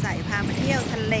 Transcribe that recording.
ใส่พามาเที่ยวทะเล